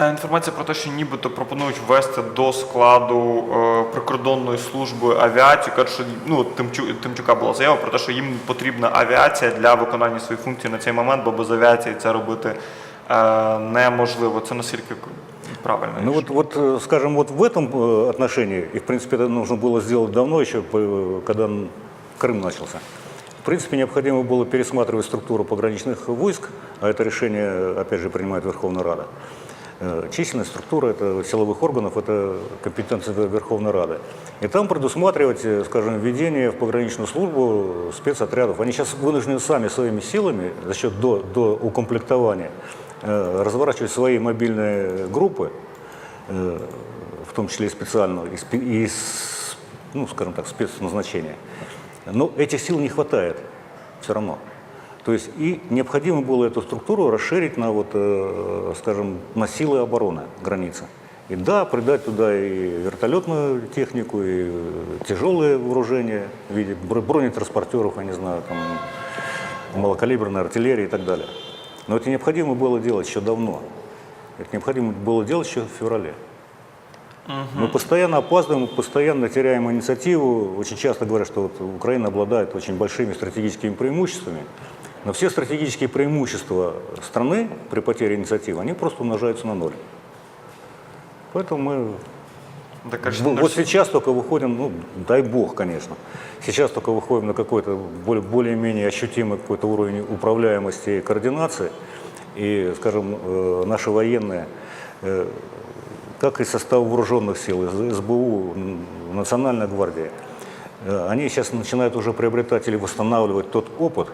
Е, Інформація про те, що нібито пропонують ввести до складу е, прикордонної служби авіацію. Кажуть, що ну Тимчу, Тимчука була заява про те, що їм потрібна авіація для виконання своїх функцій на цей момент, бо без авіації це робити е, неможливо. Це наскільки правильно? Ну вот, вот, э, скажем, вот в этом э, отношении, и в принципе это нужно было сделать давно, еще по- когда н- Крым начался, в принципе необходимо было пересматривать структуру пограничных войск, а это решение, опять же, принимает Верховная Рада. Э, Численность, структура это силовых органов, это компетенция Вер- Верховной Рады. И там предусматривать, э, скажем, введение в пограничную службу спецотрядов. Они сейчас вынуждены сами своими силами за счет до, до укомплектования э, разворачивать свои мобильные группы, э, в том числе и специального, и, и ну, скажем так, спецназначения. Но этих сил не хватает все равно. То есть и необходимо было эту структуру расширить на, вот, э, скажем, на силы обороны границы. И да, придать туда и вертолетную технику, и тяжелые вооружения в виде бро- бронетранспортеров, я не знаю, там, малокалиберной артиллерии и так далее. Но это необходимо было делать еще давно. Это необходимо было делать еще в феврале. Мы постоянно опаздываем, мы постоянно теряем инициативу. Очень часто говорят, что вот Украина обладает очень большими стратегическими преимуществами. Но все стратегические преимущества страны при потере инициативы, они просто умножаются на ноль. Поэтому мы Так, а що вот всі- сейчас только выходим, ну, дай бог, конечно. Сейчас только выходим на какой-то более- более-менее ощутимый какой-то уровень управляемости и координации. И, скажем, э, наши военные, э, как и состав вооруженных сил, из СБУ, Национальная гвардия, э, они сейчас начинают уже приобретать или восстанавливать тот опыт,